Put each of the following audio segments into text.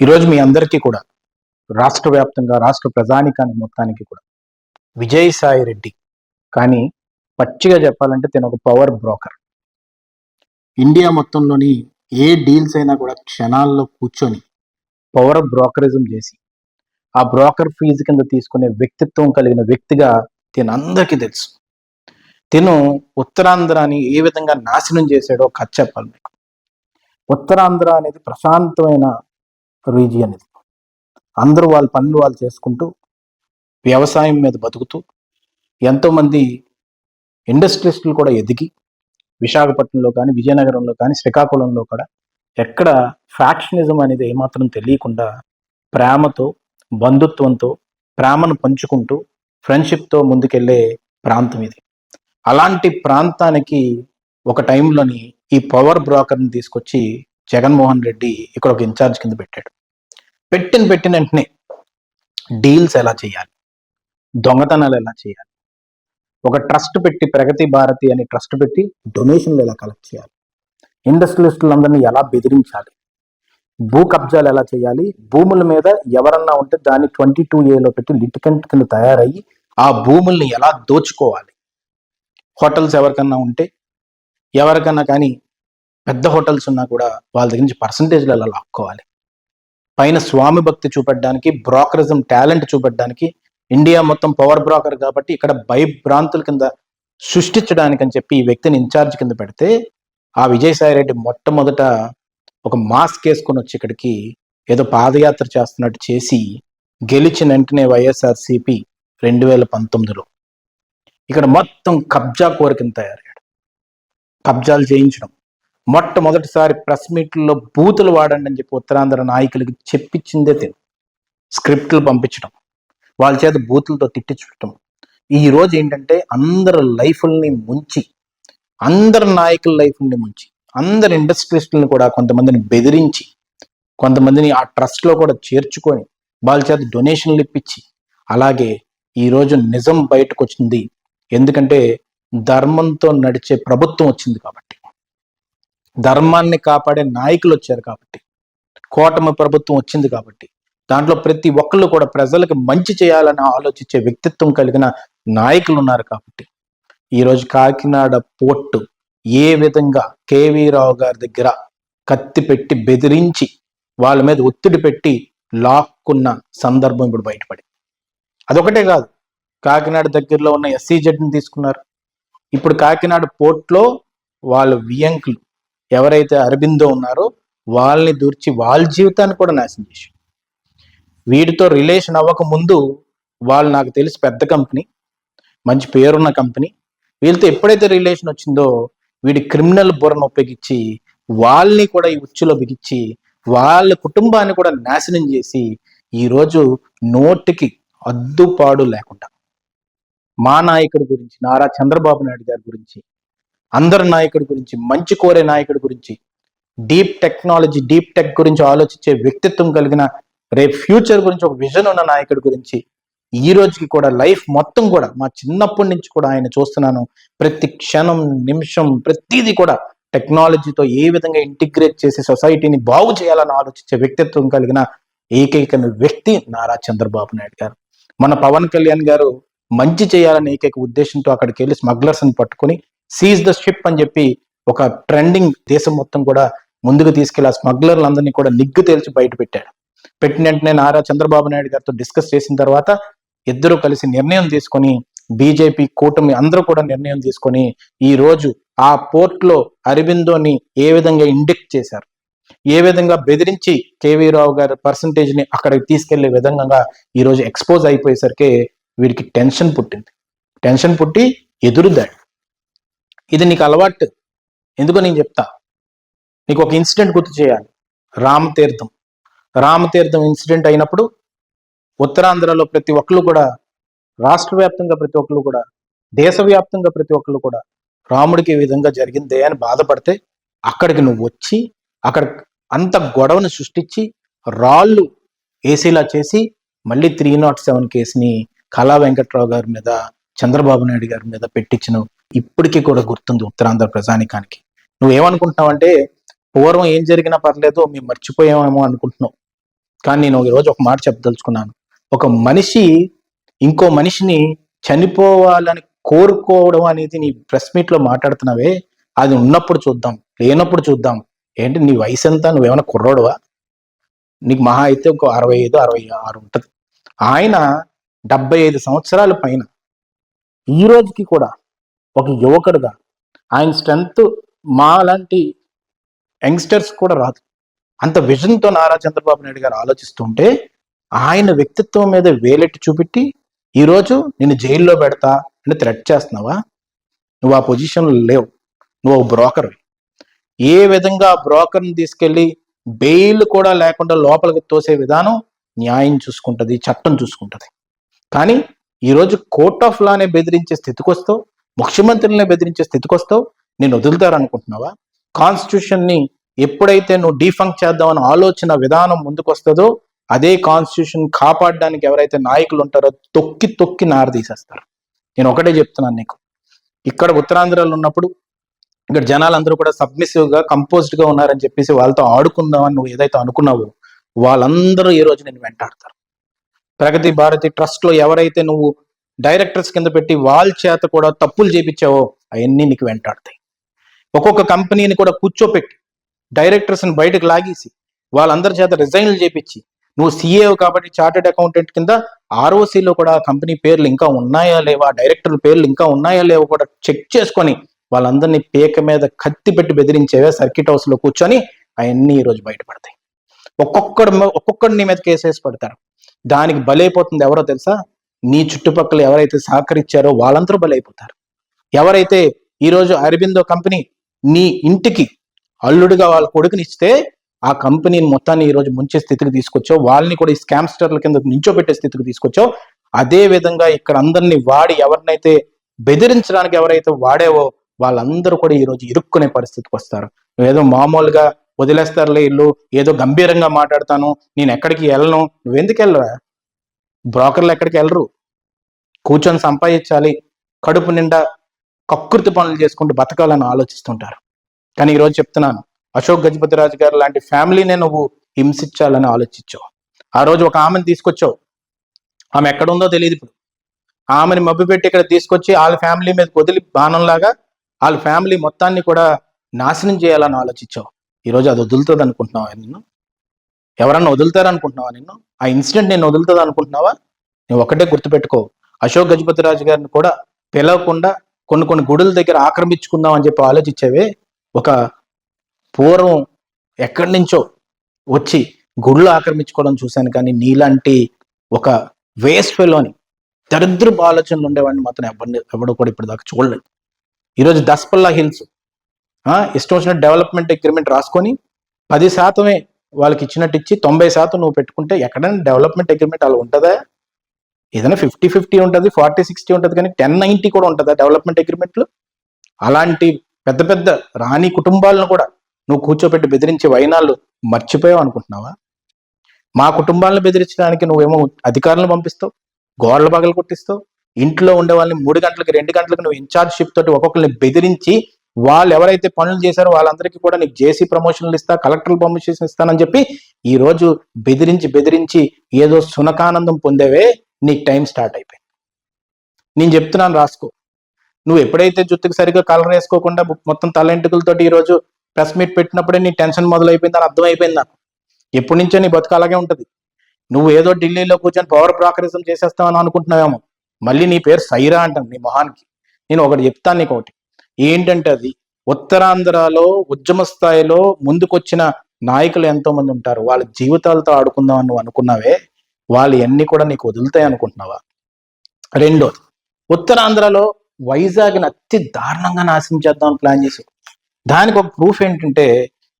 ఈరోజు మీ అందరికీ కూడా రాష్ట్ర వ్యాప్తంగా రాష్ట్ర ప్రజానికానికి మొత్తానికి కూడా విజయసాయి రెడ్డి. కానీ పచ్చిగా చెప్పాలంటే తను ఒక పవర్ బ్రోకర్ ఇండియా మొత్తంలోని ఏ డీల్స్ అయినా కూడా క్షణాల్లో కూర్చొని పవర్ బ్రోకరిజం చేసి ఆ బ్రోకర్ ఫీజు కింద తీసుకునే వ్యక్తిత్వం కలిగిన వ్యక్తిగా తిను అందరికీ తెలుసు. తిను ఉత్తరాంధ్రాని ఏ విధంగా నాశనం చేశాడో కథ చెప్పాలి మీకు. ఉత్తరాంధ్ర అనేది ప్రశాంతమైన రీజియన్ ఇది అందరూ వాళ్ళ పనులు వాళ్ళు చేసుకుంటూ వ్యవసాయం మీద బతుకుతూ ఎంతోమంది ఇండస్ట్రియలిస్టులు కూడా ఎదిగి విశాఖపట్నంలో కానీ విజయనగరంలో కానీ శ్రీకాకుళంలో కూడా ఎక్కడ ఫ్యాక్షనిజం అనేది ఏమాత్రం తెలియకుండా ప్రేమతో బంధుత్వంతో ప్రేమను పంచుకుంటూ ఫ్రెండ్షిప్తో ముందుకెళ్ళే ప్రాంతం ఇది. అలాంటి ప్రాంతానికి ఒక టైంలోని ఈ పవర్ బ్రోకర్ని తీసుకొచ్చి జగన్మోహన్ రెడ్డి ఇక్కడ ఒక ఇన్ఛార్జ్ కింద పెట్టాడు. పెట్టిన పెట్టిన వెంటనే డీల్స్ ఎలా చేయాలి? దొంగతనాలు ఎలా చేయాలి? ఒక ట్రస్ట్ పెట్టి ప్రగతి భారతి అని ట్రస్ట్ పెట్టి డొనేషన్లు ఎలా కలెక్ట్ చేయాలి? ఇండస్ట్రియలిస్టులందరినీ ఎలా బెదిరించాలి? భూ కబ్జాలు ఎలా చేయాలి? భూముల మీద ఎవరన్నా ఉంటే దాన్ని ట్వంటీ టూ ఏలో పెట్టి లిటికెంట్ కింద తయారయ్యి ఆ భూముల్ని ఎలా దోచుకోవాలి? హోటల్స్ ఎవరికన్నా ఉంటే ఎవరికన్నా కానీ పెద్ద హోటల్స్ ఉన్నా కూడా వాళ్ళ దగ్గర నుంచి పర్సంటేజ్లు అలా లాక్కోవాలి. పైన స్వామి భక్తి చూపెట్టడానికి బ్రోకరిజం టాలెంట్ చూపెట్టడానికి ఇండియా మొత్తం పవర్ బ్రోకర్ కాబట్టి ఇక్కడ భయభ్రాంతుల కింద సృష్టించడానికి అని చెప్పి ఈ వ్యక్తిని ఇన్ఛార్జ్ కింద పెడితే ఆ విజయసాయి రెడ్డి మొట్టమొదట ఒక మాస్క్ వేసుకొని వచ్చి ఇక్కడికి ఏదో పాదయాత్ర చేస్తున్నట్టు చేసి గెలిచిన వెంటనే వైఎస్ఆర్సిపి రెండు వేల పంతొమ్మిదిలో ఇక్కడ మొత్తం కబ్జా కోరికను తయారయ్యాడు. కబ్జాలు చేయించడం మొట్టమొదటిసారి ప్రెస్ మీట్లో బూతులు వాడండి అని చెప్పి ఉత్తరాంధ్ర నాయకులకి చెప్పించిందే తిను స్క్రిప్ట్లు పంపించడం వాళ్ళ చేత బూతులతో తిట్టించడం ఈ రోజు ఏంటంటే అందరి లైఫ్ని ముంచి అందరి నాయకుల లైఫ్ని ముంచి అందరి ఇండస్ట్రియలిస్టులను కూడా కొంతమందిని బెదిరించి కొంతమందిని ఆ ట్రస్ట్లో కూడా చేర్చుకొని వాళ్ళ చేత డొనేషన్లు ఇప్పించి అలాగే ఈరోజు నిజం బయటకు వచ్చింది ఎందుకంటే ధర్మంతో నడిచే ప్రభుత్వం వచ్చింది కాబట్టి. ధర్మాన్ని కాపాడే నాయకులు వచ్చారు కాబట్టి. కూటమి ప్రభుత్వం వచ్చింది కాబట్టి. దాంట్లో ప్రతి ఒక్కళ్ళు కూడా ప్రజలకు మంచి చేయాలని ఆలోచించే వ్యక్తిత్వం కలిగిన నాయకులు ఉన్నారు కాబట్టి. ఈరోజు కాకినాడ పోర్టు ఏ విధంగా కేవీ రావు గారి దగ్గర కత్తి పెట్టి బెదిరించి వాళ్ళ మీద ఒత్తిడి పెట్టి లాక్కున్న సందర్భం ఇప్పుడు బయటపడింది. అదొకటే కాదు. కాకినాడ దగ్గరలో ఉన్న ఎస్సీజెడ్ని తీసుకున్నారు. ఇప్పుడు కాకినాడ పోర్ట్లో వాళ్ళ వియంకులు ఎవరైతే అరబిందో ఉన్నారో వాళ్ళని దూర్చి వాళ్ళ జీవితాన్ని కూడా నాశనం చేశారు వీటితో రిలేషన్ అవ్వక ముందు వాళ్ళు నాకు తెలిసి పెద్ద కంపెనీ మంచి పేరున్న కంపెనీ వీళ్ళతో ఎప్పుడైతే రిలేషన్ వచ్చిందో వీడి క్రిమినల్ బుర్రను ఉపయోగించి వాళ్ళని కూడా ఈ ఉచ్చులో బిగించి వాళ్ళ కుటుంబాన్ని కూడా నాశనం చేసి ఈరోజు నోటికి అద్దుపాడు లేకుండా మా నాయకుడి గురించి నారా చంద్రబాబు నాయుడు గారి గురించి అందరి నాయకుడి గురించి మంచి కోరే నాయకుడి గురించి డీప్ టెక్నాలజీ డీప్ టెక్ గురించి ఆలోచించే వ్యక్తిత్వం కలిగిన రేపు ఫ్యూచర్ గురించి ఒక విజన్ ఉన్న నాయకుడి గురించి ఈ రోజుకి కూడా లైఫ్ మొత్తం కూడా మా చిన్నప్పటి నుంచి కూడా ఆయన చూస్తున్నాను. ప్రతి క్షణం నిమిషం ప్రతిదీ కూడా టెక్నాలజీతో ఏ విధంగా ఇంటిగ్రేట్ చేసి సొసైటీని బాగు చేయాలని ఆలోచించే వ్యక్తిత్వం కలిగిన ఏకైక వ్యక్తి నారా చంద్రబాబు నాయుడు గారు. మన పవన్ కళ్యాణ్ గారు మంచి చేయాలని ఏకైక ఉద్దేశంతో అక్కడికి వెళ్ళి స్మగ్లర్స్ని పట్టుకుని సీజ్ ద షిప్ అని చెప్పి ఒక ట్రెండింగ్ దేశం మొత్తం కూడా ముందుకు తీసుకెళ్ళి ఆ స్మగ్లర్లందరినీ కూడా నిగ్గు తేల్చి బయట పెట్టాడు. పెట్టిన వెంటనే నారా చంద్రబాబు నాయుడు గారితో డిస్కస్ చేసిన తర్వాత ఇద్దరు కలిసి నిర్ణయం తీసుకొని బీజేపీ కూటమి అందరూ కూడా నిర్ణయం తీసుకొని ఈ రోజు ఆ పోర్ట్లో అరబిందోని అరవిందోని ఏ విధంగా ఇండిక్ట్ చేశారు? ఏ విధంగా బెదిరించి కేవీ రావు గారి పర్సంటేజ్ని అక్కడికి తీసుకెళ్ళే విధంగా ఈరోజు ఎక్స్పోజ్ అయిపోయేసరికి వీడికి టెన్షన్ పుట్టింది. టెన్షన్ పుట్టి ఎదురుదాడు. ఇది నీకు అలవాటు. ఎందుకో నేను చెప్తా. నీకు ఒక ఇన్సిడెంట్ గుర్తు చేయాలి. రామతీర్థం రామతీర్థం ఇన్సిడెంట్ అయినప్పుడు ఉత్తరాంధ్రలో ప్రతి ఒక్కరు కూడా రాష్ట్ర వ్యాప్తంగా ప్రతి ఒక్కరు కూడా దేశవ్యాప్తంగా ప్రతి ఒక్కరు కూడా రాముడికి ఈ విధంగా జరిగిందే అని బాధపడితే అక్కడికి నువ్వు వచ్చి అక్కడ అంత గొడవను సృష్టించి రాళ్ళు ఏసీలా చేసి మళ్ళీ త్రీ నాట్ సెవెన్ కేసుని కళా వెంకట్రావు గారి మీద చంద్రబాబు నాయుడు గారి మీద పెట్టించినావు. ఇప్పటికీ కూడా గుర్తుంది ఉత్తరాంధ్ర ప్రజానికానికి. నువ్వేమనుకుంటున్నావు అంటే పూర్వం ఏం జరిగినా పర్లేదు మేము మర్చిపోయామేమో అనుకుంటున్నావు. కానీ నేను ఈరోజు ఒక మాట చెప్పదలుచుకున్నాను. ఒక మనిషి ఇంకో మనిషిని చనిపోవాలని కోరుకోవడం అనేది నీ ప్రెస్ మీట్లో మాట్లాడుతున్నావే అది ఉన్నప్పుడు చూద్దాం లేనప్పుడు చూద్దాం. ఏంటి నీ వయసు ఎంత నువ్వేమైనా కుర్రోడువా? నీకు మహా అయితే ఒక అరవై ఐదు అరవై ఆరు ఉంటుంది. ఆయన డెబ్బై ఐదు సంవత్సరాల పైన ఈ రోజుకి కూడా ఒక యువకుడుగా. ఆయన స్ట్రెంగ్త్ మా లాంటి యంగ్స్టర్స్ కూడా రాదు. అంత విజన్తో నారా చంద్రబాబు నాయుడు గారు ఆలోచిస్తుంటే ఆయన వ్యక్తిత్వం మీద వేలెట్టి చూపెట్టి ఈరోజు నేను జైల్లో పెడతా అని థ్రెట్ చేస్తున్నావా? నువ్వు ఆ పొజిషన్లో లేవు. నువ్వు ఒక బ్రోకర్ ఏ విధంగా ఆ బ్రోకర్ని తీసుకెళ్ళి బెయిల్ కూడా లేకుండా లోపలికి తోసే విధానం న్యాయం చూసుకుంటుంది చట్టం చూసుకుంటుంది. కానీ ఈరోజు కోర్ట్ ఆఫ్ లానే బెదిరించే స్థితికి వస్తావు ముఖ్యమంత్రులనే బెదిరించే స్థితికి వస్తావు నేను వదులుతారనుకుంటున్నావా? కాన్స్టిట్యూషన్ని ఎప్పుడైతే నువ్వు డీఫంక్ చేద్దామని ఆలోచన విధానం ముందుకు వస్తుందో అదే కాన్స్టిట్యూషన్ కాపాడడానికి ఎవరైతే నాయకులు ఉంటారో తొక్కి తొక్కి నారదీసేస్తారు. నేను ఒకటే చెప్తున్నాను నీకు. ఇక్కడ ఉత్తరాంధ్రలో ఉన్నప్పుడు ఇక్కడ జనాలందరూ కూడా సబ్మిసివ్గా కంపోజ్డ్గా గా ఉన్నారని చెప్పేసి వాళ్ళతో ఆడుకుందామని నువ్వు ఏదైతే అనుకున్నావో వాళ్ళందరూ ఈ రోజు నేను వెంటాడతారు. ప్రగతి భారతి ట్రస్ట్లో ఎవరైతే నువ్వు డైరెక్టర్స్ కింద పెట్టి వాళ్ళ చేత కూడా తప్పులు చేపించావో అవన్నీ నీకు వెంటాడతాయి. ఒక్కొక్క కంపెనీని కూడా కూర్చోపెట్టి డైరెక్టర్స్ని బయటకు లాగేసి వాళ్ళందరి చేత రిజైన్లు చేపించి నువ్వు సీఏ కాబట్టి చార్టెడ్ అకౌంటెంట్ కింద ఆర్ఓసీలో లో కూడా కంపెనీ పేర్లు ఇంకా ఉన్నాయా లేవా డైరెక్టర్ పేర్లు ఇంకా ఉన్నాయా లేవో కూడా చెక్ చేసుకొని వాళ్ళందరినీ పేక మీద కత్తి పెట్టి బెదిరించేవే సర్కిట్ హౌస్లో కూర్చొని అవన్నీ ఈరోజు బయటపడతాయి. ఒక్కొక్కడు ఒక్కొక్కడు నీ మీద కేసేసి పడతారు. దానికి బలైపోతుంది ఎవరో తెలుసా? నీ చుట్టుపక్కల ఎవరైతే సహకరించారో వాళ్ళందరూ బలైపోతారు. ఎవరైతే ఈరోజు అరబిందో కంపెనీ నీ ఇంటికి అల్లుడిగా వాళ్ళ కొడుకుని ఇస్తే ఆ కంపెనీని మొత్తాన్ని ఈరోజు ముంచే స్థితికి తీసుకొచ్చావు వాళ్ళని కూడా ఈ స్కామ్స్టర్ల కింద నించోబెట్టే స్థితికి తీసుకొచ్చావు. అదే విధంగా ఇక్కడ అందరినీ వాడి ఎవరినైతే బెదిరించడానికి ఎవరైతే వాడేవో వాళ్ళందరూ కూడా ఈ రోజు ఇరుక్కునే పరిస్థితికి వస్తారు. ఏదో మామూలుగా వదిలేస్తారులే ఇల్లు ఏదో గంభీరంగా మాట్లాడతాను నేను ఎక్కడికి వెళ్ళను నువ్వెందుకు వెళ్ళరా? బ్రోకర్లు ఎక్కడికి వెళ్ళరు. కూర్చొని సంపాదించాలి. కడుపు నిండా కక్కుర్తి పనులు చేసుకుంటూ బతకాలని ఆలోచిస్తుంటారు. కానీ ఈరోజు చెప్తున్నాను అశోక్ గజపతిరాజు గారు లాంటి ఫ్యామిలీనే నువ్వు హింసించాలని ఆలోచించావు. ఆ రోజు ఒక ఆమెను తీసుకొచ్చావు. ఆమె ఎక్కడుందో తెలియదు ఇప్పుడు. ఆమెని మభ్యపెట్టి ఇక్కడ తీసుకొచ్చి వాళ్ళ ఫ్యామిలీ మీద వదిలి బాణంలాగా వాళ్ళ ఫ్యామిలీ మొత్తాన్ని కూడా నాశనం చేయాలని ఆలోచించావు. ఈరోజు అది వదులుతుంది అనుకుంటున్నావా నిన్ను? ఎవరన్నా వదులుతారు అనుకుంటున్నావా నిన్ను? ఆ ఇన్సిడెంట్ నేను వదులుతుంది అనుకుంటున్నావా నువ్వు ఒకటే గుర్తుపెట్టుకో. అశోక్ గజపతి రాజు గారిని కూడా పిలవకుండా కొన్ని కొన్ని గుడుల దగ్గర ఆక్రమించుకుందాం అని చెప్పి ఆలోచించేవే ఒక పూర్వం ఎక్కడి నుంచో వచ్చి గుళ్ళు ఆక్రమించుకోవడం చూశాను కానీ నీలాంటి ఒక వేస్ట్ ఫెలోని దరిద్రపు ఆలోచనలు ఉండేవాడిని మాత్రం ఎవరిని ఎవడు కూడా ఇప్పుడు దాకా చూడలేదు. ఈరోజు దస్పల్లా హిల్స్ ఇష్టం వచ్చిన డెవలప్మెంట్ అగ్రిమెంట్ రాసుకొని పది శాతమే వాళ్ళకి ఇచ్చినట్టు ఇచ్చి తొంభై శాతం నువ్వు పెట్టుకుంటే ఎక్కడైనా డెవలప్మెంట్ అగ్రిమెంట్ అలా ఉంటుందా? ఏదైనా ఫిఫ్టీ ఫిఫ్టీ ఉంటుంది ఫార్టీ సిక్స్టీ ఉంటుంది కానీ టెన్ నైంటీ కూడా ఉంటుందా డెవలప్మెంట్ అగ్రిమెంట్లు? అలాంటి పెద్ద పెద్ద రాణి కుటుంబాలను కూడా నువ్వు కూర్చోబెట్టి బెదిరించే వైనాలు మర్చిపోయావు అనుకుంటున్నావా? మా కుటుంబాలను బెదిరించడానికి నువ్వేమో అధికారులను పంపిస్తావు గోడల పగలు కొట్టిస్తావు ఇంట్లో ఉండే వాళ్ళని మూడు గంటలకి రెండు గంటలకు నువ్వు ఇన్ఛార్జ్ షిప్ తోటి ఒక్కొక్కరిని బెదిరించి వాళ్ళు ఎవరైతే పనులు చేశారో వాళ్ళందరికీ కూడా నీకు జేసీ ప్రమోషన్లు ఇస్తా కలెక్టర్ ప్రమోషన్ ఇస్తానని చెప్పి ఈ రోజు బెదిరించి బెదిరించి ఏదో సునకానందం పొందేవే నీకు టైం స్టార్ట్ అయిపోయింది. నేను చెప్తున్నాను రాసుకో. నువ్వు ఎప్పుడైతే జుట్టుకు సరిగ్గా కలర్ వేసుకోకుండా మొత్తం తలెంటుకలతోటి ఈరోజు ప్రెస్ మీట్ పెట్టినప్పుడే నీ టెన్షన్ మొదలైపోయింది అని అర్థమైపోయింది నాకు. ఎప్పటి నుంచో నీ బతుకు అలాగే ఉంటుంది. నువ్వు ఏదో ఢిల్లీలో కూర్చొని పవర్ బ్రోకరిజం చేసేస్తావని అనుకుంటున్నావేమో. మళ్ళీ నీ పేరు సైరా అంటాను నీ మొహానికి. నేను ఒకటి చెప్తాను నీకు ఒకటి ఏంటంటే అది ఉత్తరాంధ్రలో ఉద్యమ స్థాయిలో ముందుకొచ్చిన నాయకులు ఎంతో మంది ఉంటారు. వాళ్ళ జీవితాలతో ఆడుకుందాం నువ్వు అనుకున్నావే వాళ్ళు ఎన్ని కూడా నీకు వదులుతాయి అనుకుంటున్నావా? రెండోది ఉత్తరాంధ్రలో వైజాగ్ని అతి దారుణంగా నాశనం చేద్దామని ప్లాన్ చేసి దానికి ఒక ప్రూఫ్ ఏంటంటే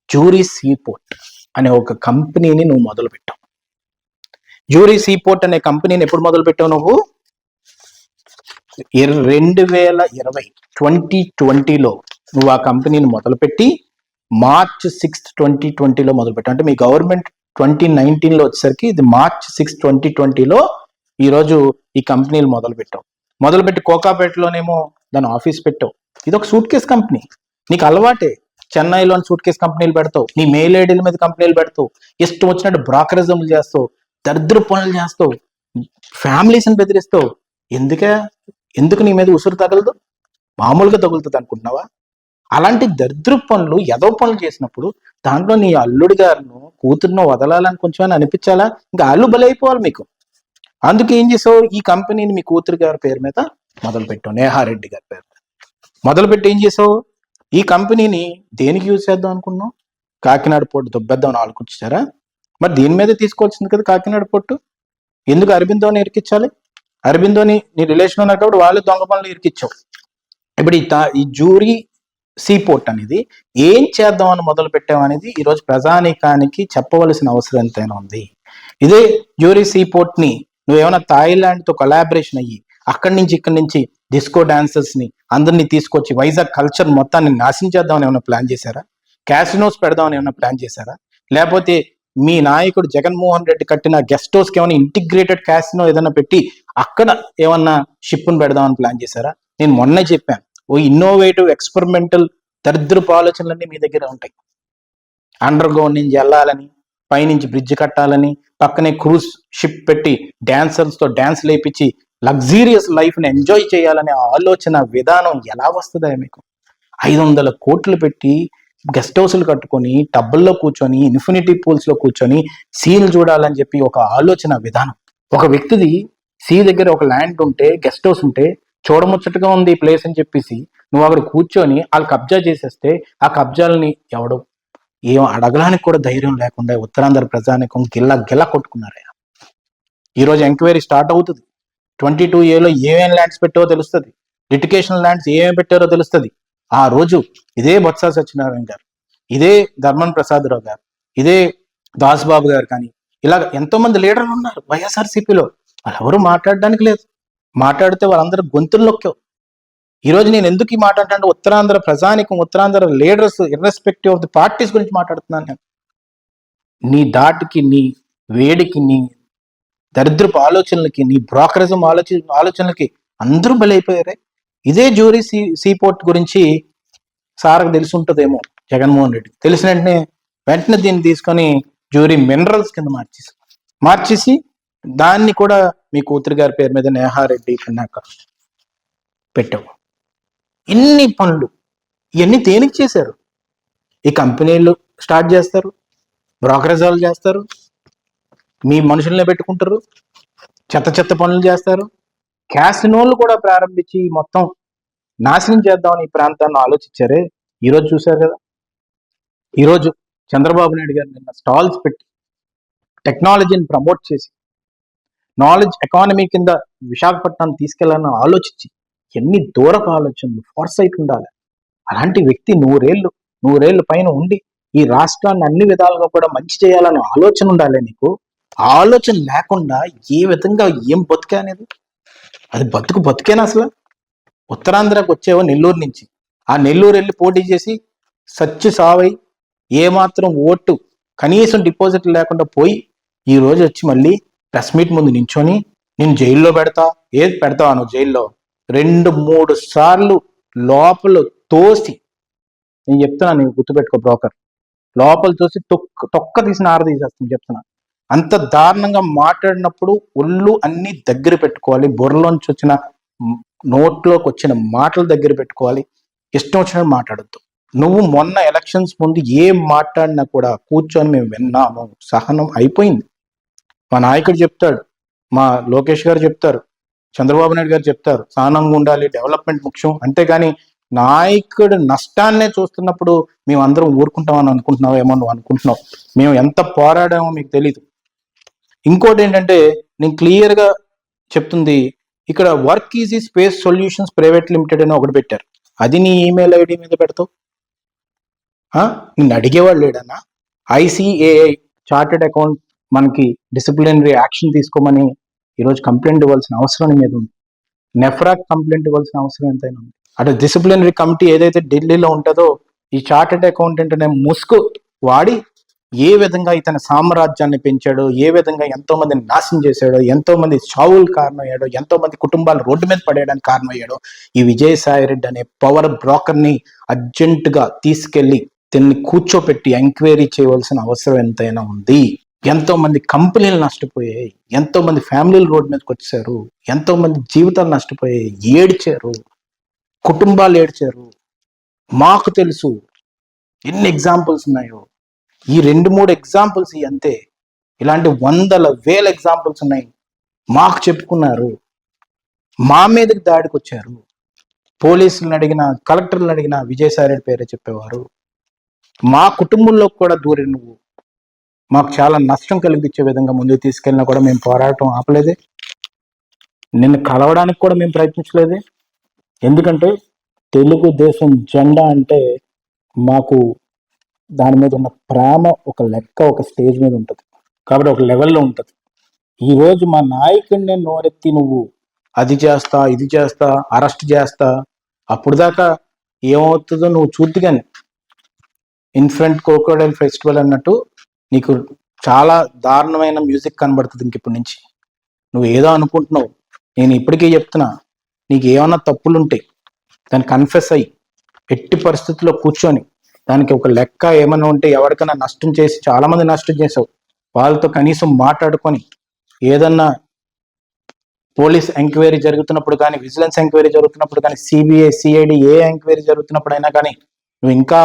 జూరీ సీపోర్ట్ అనే ఒక కంపెనీని నువ్వు మొదలు పెట్టావు జూరీ సీపోర్ట్ అనే కంపెనీని ఎప్పుడు మొదలు పెట్టావు నువ్వు? రెండు వేల ఇరవై ట్వంటీ ట్వంటీలో నువ్వు ఆ కంపెనీని మొదలుపెట్టి మార్చ్ సిక్స్త్ ట్వంటీ ట్వంటీలో మొదలుపెట్టావు అంటే మీ గవర్నమెంట్ ట్వంటీ నైన్టీన్లో వచ్చేసరికి ఇది మార్చ్ సిక్స్ ట్వంటీ ట్వంటీలో ఈరోజు ఈ కంపెనీలు మొదలు పెట్టావు మొదలుపెట్టి కోకాపేటలోనేమో దాని ఆఫీస్ పెట్టావు. ఇది ఒక సూట్ కేస్ కంపెనీ. నీకు అలవాటే చెన్నైలోని సూట్ కేస్ కంపెనీలు పెడతావు నీ మెయిల్ ఐడీల మీద కంపెనీలు పెడతావు ఇష్టం వచ్చినట్టు బ్రోకరిజంలు చేస్తావు దరిద్ర పనులు చేస్తావు ఫ్యామిలీస్ని బెదిరిస్తావు. ఎందుకే? ఎందుకు నీ మీద ఉసురు తగలదు? మామూలుగా తగులుతుంది అనుకుంటున్నావా? అలాంటి దరిద్ర పనులు ఎదవ పనులు చేసినప్పుడు దాంట్లో నీ అల్లుడి గారును కూతురును వదలాలని కొంచెం అని అనిపించాలా? ఇంకా అల్లు బలైపోవాలి మీకు. అందుకే ఏం చేసావు? ఈ కంపెనీని మీ కూతురు గారి పేరు మీద మొదలు పెట్టావు నేహారెడ్డి గారి పేరు మీద. మొదలుపెట్టి ఏం చేసావు? ఈ కంపెనీని దేనికి యూజ్ చేద్దాం అనుకున్నావు? కాకినాడ పోర్టు దుబ్బేద్దాం ఆలోచించారా? మరి దీని మీద తీసుకోవాల్సింది కదా కాకినాడ పొట్టు ఎందుకు అరబిందో నేర్పించాలి అరబిందోని నీ రిలేషన్ ఉన్నారు కాబట్టి వాళ్ళు దొంగ పనులు ఇరికిచ్చావు ఇప్పుడు ఈ తా- ఈ జూరీ సీపోర్ట్ అనేది ఏం చేద్దామని మొదలు పెట్టామనేది ఈరోజు ప్రజానీకానికి చెప్పవలసిన అవసరం ఎంతైనా ఉంది. ఇదే జ్యూరీ సీపోర్ట్ని ని నువ్వేమైనా థాయిలాండ్తో కొలాబరేషన్ అయ్యి అక్కడి నుంచి ఇక్కడి నుంచి డిస్కో డాన్సర్స్ని అందరినీ తీసుకొచ్చి వైజాగ్ కల్చర్ మొత్తాన్ని నాశనం చేద్దామని ఏమైనా ప్లాన్ చేశారా? క్యాసినోస్ పెడదామని ఏమైనా ప్లాన్ చేశారా? లేకపోతే మీ నాయకుడు జగన్మోహన్ రెడ్డి కట్టిన గెస్ట్ హౌస్కి ఏమైనా ఇంటిగ్రేటెడ్ క్యాసినో ఏదైనా పెట్టి అక్కడ ఏమన్నా షిప్ను పెడదామని ప్లాన్ చేశారా? నేను మొన్నే చెప్పాను. ఓ ఇన్నోవేటివ్ ఎక్స్పెరిమెంటల్ దరిద్రపు ఆలోచనలన్నీ మీ దగ్గర ఉంటాయి. అండర్ గ్రౌండ్ నుంచి వెళ్ళాలని పైనుంచి బ్రిడ్జ్ కట్టాలని పక్కనే క్రూజ్ షిప్ పెట్టి డ్యాన్సర్స్తో తో లేపించి లగ్జీరియస్ లైఫ్ని ఎంజాయ్ చేయాలనే ఆలోచన విధానం ఎలా వస్తుందా మీకు? ఐదు వందల కోట్లు పెట్టి గెస్ట్ హౌస్లు కట్టుకొని టబ్బుల్లో కూర్చొని ఇన్ఫినిటీ పూల్స్లో కూర్చొని సీలు చూడాలని చెప్పి ఒక ఆలోచన విధానం. ఒక వ్యక్తిది సీ దగ్గర ఒక ల్యాండ్ ఉంటే గెస్ట్ హౌస్ ఉంటే చూడముచ్చటగా ఉంది ఈ ప్లేస్ అని చెప్పేసి నువ్వు అక్కడ కూర్చొని వాళ్ళు కబ్జా చేసేస్తే ఆ కబ్జాలని ఎవడు ఏం అడగడానికి కూడా ధైర్యం లేకుండా ఉత్తరాంధ్ర ప్రజానికం గిల్ల గిల్ల కొట్టుకున్నారయ్యా ఈరోజు ఎంక్వైరీ స్టార్ట్ అవుతుంది. ట్వంటీ టూ ఏలో ఏమేం ల్యాండ్స్ పెట్టావో తెలుస్తుంది. లిటికేషన్ ల్యాండ్స్ ఏమేమి పెట్టారో తెలుస్తుంది. ఆ రోజు ఇదే బొత్స సత్యనారాయణ గారు ఇదే ధర్మన్ ప్రసాదరావు గారు ఇదే దాస్బాబు గారు కానీ ఇలాగ ఎంతో మంది లీడర్లు ఉన్నారు వైఎస్ఆర్సీపీలో. వాళ్ళు ఎవరు మాట్లాడడానికి లేదు. మాట్లాడితే వాళ్ళందరూ గొంతుల్లోకి ఈరోజు నేను ఎందుకు ఈ మాట అంటే ఉత్తరాంధ్ర ప్రజానికం Uttarandhra leaders irrespective of the parties గురించి మాట్లాడుతున్నాను నేను. నీ దాటికి నీ వేడికి నీ దరిద్రపు ఆలోచనలకి నీ బ్రోకరిజం ఆలోచన ఆలోచనలకి అందరూ బలైపోయారే. ఇదే జ్యూరీ సీ సీపోర్ట్ గురించి సార్కు తెలిసి ఉంటుందేమో జగన్మోహన్ రెడ్డి. తెలిసిన వెంటనే వెంటనే దీన్ని తీసుకొని జ్యూరీ మినరల్స్ కింద మార్చేసి మార్చేసి దాన్ని కూడా మీ కూతురు గారి పేరు మీద నేహారెడ్డి కన్నాక పెట్టావు. ఇన్ని పనులు ఇవన్నీ దేనికి చేశారు. ఈ కంపెనీలు స్టార్ట్ చేస్తారు బ్రోకరేజాలు చేస్తారు మీ మనుషుల్ని పెట్టుకుంటారు చెత్త చెత్త పనులు చేస్తారు క్యాసినోలు కూడా ప్రారంభించి మొత్తం నాశనం చేద్దామని ఈ ప్రాంతాన్ని ఆలోచించారే? ఈరోజు చూశారు కదా? ఈరోజు చంద్రబాబు నాయుడు గారు నిన్న స్టాల్స్ పెట్టి టెక్నాలజీని ప్రమోట్ చేసి నాలెడ్జ్ ఎకానమీ కింద విశాఖపట్నం తీసుకెళ్ళాలని ఆలోచించి ఎన్ని దూరపు ఆలోచనలు ఫోర్సైట్ ఉండాలి. అలాంటి వ్యక్తి నూరేళ్ళు నూరేళ్ళు పైన ఉండి ఈ రాష్ట్రాన్ని అన్ని విధాలుగా కూడా మంచి చేయాలనే ఆలోచన ఉండాలి నీకు? ఆలోచన లేకుండా ఏ విధంగా ఏం బతుకే అనేది? అది బతుకు బతుకేనా అసలు? ఉత్తరాంధ్రకు వచ్చేవో నెల్లూరు నుంచి. ఆ నెల్లూరు వెళ్ళి పోటీ చేసి సచ్చి సావై ఏమాత్రం ఓటు కనీసం డిపాజిట్ లేకుండా పోయి ఈ రోజు వచ్చి మళ్ళీ ప్రెస్ మీట్ ముందు నించొని నేను జైల్లో పెడతా ఏది పెడతావా నువ్వు జైల్లో? రెండు మూడు సార్లు లోపల తోసి నేను చెప్తున్నా నీకు గుర్తుపెట్టుకో బ్రోకర్ లోపల తోసి తొక్క తొక్క తీసిన ఆర తీసేస్తాను చెప్తున్నా. అంత దారుణంగా మాట్లాడినప్పుడు ఒళ్ళు అన్ని దగ్గర పెట్టుకోవాలి బుర్రలోంచి వచ్చిన నోట్లోకి వచ్చిన మాటలు దగ్గర పెట్టుకోవాలి. ఇష్టం వచ్చినట్టు మాట్లాడద్దు. నువ్వు మొన్న ఎలక్షన్స్ ముందు ఏం మాట్లాడినా కూడా కూర్చొని మేము విన్నాము. సహనం అయిపోయింది. మా నాయకుడు చెప్తాడు మా లోకేష్ గారు చెప్తారు చంద్రబాబు నాయుడు గారు చెప్తారు సహనంగా ఉండాలి డెవలప్మెంట్ ముఖ్యం. అంతేగాని నాయకుడు నష్టాన్నే చూస్తున్నప్పుడు మేము అందరం ఊరుకుంటామని అనుకుంటున్నావు ఏమో నువ్వు అనుకుంటున్నావు. మేము ఎంత పోరాడామో మీకు తెలీదు. ఇంకోటి ఏంటంటే నేను క్లియర్గా చెప్తుంది ఇక్కడ work easy space solutions private limited అని ఒకటి పెట్టారు. అది నీ ఈమెయిల్ ఐడి మీద పెడతావు? నిన్ను అడిగేవాడు లేడన్నా? ఐసిఏఐ చార్టెడ్ అకౌంట్ మనకి డిసిప్లినరీ యాక్షన్ తీసుకోమని ఈరోజు కంప్లైంట్ ఇవ్వాల్సిన అవసరం మీద ఉంది. నెఫ్రాక్ కంప్లైంట్ ఇవ్వాల్సిన అవసరం ఎంతైనా ఉంది. అటు డిసిప్లినరీ కమిటీ ఏదైతే ఢిల్లీలో ఉంటుందో ఈ చార్టెడ్ అకౌంటెంట్ అనే ముసుగు వాడి ఏ విధంగా ఇతని సామ్రాజ్యాన్ని పెంచాడో ఏ విధంగా ఎంతో మందిని నాశనం చేశాడో ఎంతో మంది చావులు కారణమయ్యాడో ఎంతో మంది కుటుంబాలు రోడ్డు మీద పడేయడానికి కారణమయ్యాడో ఈ విజయసాయి రెడ్డి అనే పవర్ బ్రోకర్ని అర్జెంట్గా తీసుకెళ్ళి దీన్ని కూర్చోపెట్టి ఎంక్వైరీ చేయవలసిన అవసరం ఎంతైనా ఉంది. ఎంతో మంది కంపెనీలు నష్టపోయాయి ఎంతో మంది ఫ్యామిలీలు రోడ్ మీదకి వచ్చారు ఎంతో మంది జీవితాలు నష్టపోయాయి ఏడ్చారు కుటుంబాలు ఏడ్చారు. మాకు తెలుసు ఎన్ని ఎగ్జాంపుల్స్ ఉన్నాయో ఈ రెండు మూడు ఎగ్జాంపుల్స్ ఇవి అంతే. ఇలాంటి వందల వేల ఎగ్జాంపుల్స్ ఉన్నాయి. మాకు చెప్పుకున్నారు. మా మీదకి దాడికి వచ్చారు పోలీసులను అడిగిన కలెక్టర్లను అడిగిన విజయసాయిరెడ్డి పేరే చెప్పేవారు. మా కుటుంబంలో కూడా దూరి నువ్వు. మాకు చాలా నష్టం కలిగించే విధంగా ముందుకు తీసుకెళ్ళినా కూడా మేము పోరాటం ఆపలేదే. నిన్ను కలవడానికి కూడా మేము ప్రయత్నించలేదే. ఎందుకంటే తెలుగుదేశం జెండా అంటే మాకు దాని మీద ఉన్న ప్రేమ ఒక లెక్క ఒక స్టేజ్ మీద ఉంటుంది. కాబట్టి ఒక లెవెల్లో ఉంటుంది. ఈరోజు మా నాయకుడిని నోరెత్తి నువ్వు అది చేస్తా ఇది చేస్తా అరెస్ట్ చేస్తా అప్పుడు దాకా ఏమవుతుందో నువ్వు చూద్దుగాని ఇన్ఫ్రంట్ కోకోడైల్ ఫెస్టివల్ అన్నట్టు నీకు చాలా దారుణమైన మ్యూజిక్ కనబడుతుంది ఇంక ఇప్పటి నుంచి. నువ్వు ఏదో అనుకుంటున్నావు. నేను ఇప్పటికీ చెప్తున్నా. నీకు ఏమైనా తప్పులుంటాయి దాన్ని కన్ఫెస్ అయ్యి ఎట్టి పరిస్థితుల్లో కూర్చొని దానికి ఒక లెక్క ఏమైనా ఉంటే ఎవరికైనా నష్టం చేసి చాలా మంది నష్టం చేసావు వాళ్ళతో కనీసం మాట్లాడుకొని ఏదన్నా పోలీస్ ఎంక్వైరీ జరుగుతున్నప్పుడు కానీ విజిలెన్స్ ఎంక్వైరీ జరుగుతున్నప్పుడు కానీ సిబిఐ సిఐడి ఏ ఎంక్వైరీ జరుగుతున్నప్పుడు అయినా కానీ నువ్వు ఇంకా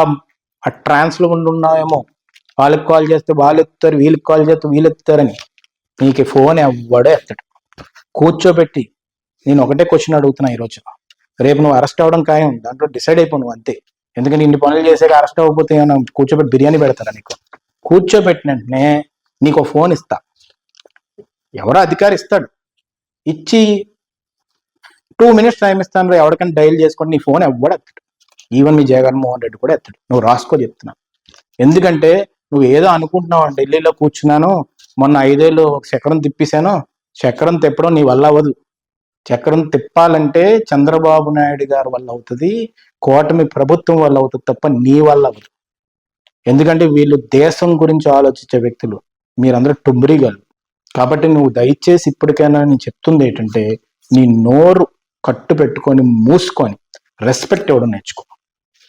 ఆ ట్రాన్స్లో ఉన్నావేమో వాళ్ళకి కాల్ చేస్తే వాళ్ళు ఎత్తుతారు వీళ్ళకి కాల్ చేస్తే వీళ్ళు ఎత్తుతారని నీకు ఫోన్ ఎవ్వడో ఎత్తడు. కూర్చోబెట్టి నేను ఒకటే క్వశ్చన్ అడుగుతున్నా ఈరోజు. రేపు నువ్వు అరెస్ట్ అవ్వడం ఖాయం దాంట్లో డిసైడ్ అయిపో నువ్వు అంతే. ఎందుకంటే ఇన్ని పనులు చేసాక అరెస్ట్ అవ్వకపోతే ఏమైనా కూర్చోబెట్టి బిర్యానీ పెడతారా నీకు? కూర్చోబెట్టిన వెంటనే నీకు ఫోన్ ఇస్తా. ఎవరో అధికారి ఇస్తాడు. ఇచ్చి టూ మినిట్స్ టైం ఇస్తాను ఎవరికైనా డైల్ చేసుకొని నీ ఫోన్ ఎవ్వడు ఎత్తాడు. ఈవెన్ మీ జగన్మోహన్ రెడ్డి కూడా ఎత్తాడు. నువ్వు రాసుకో చెప్తున్నా. ఎందుకంటే నువ్వు ఏదో అనుకుంటున్నావు ఢిల్లీలో కూర్చున్నాను మొన్న ఐదేళ్ళు ఒక చక్రం తిప్పేశాను చక్రం తిప్పడం నీ వల్ల అవ్వదు. చక్రం తిప్పాలంటే చంద్రబాబు నాయుడు గారి వల్ల అవుతుంది కూటమి ప్రభుత్వం వల్ల అవుతుంది తప్ప నీ వల్ల అవ్వదు. ఎందుకంటే వీళ్ళు దేశం గురించి ఆలోచించే వ్యక్తులు. మీరందరూ టుమ్రిగలు. కాబట్టి నువ్వు దయచేసి ఇప్పటికైనా నేను చెప్తుంది ఏంటంటే నీ నోరు కట్టు పెట్టుకొని మూసుకొని రెస్పెక్ట్ ఇవ్వడం నేర్చుకో.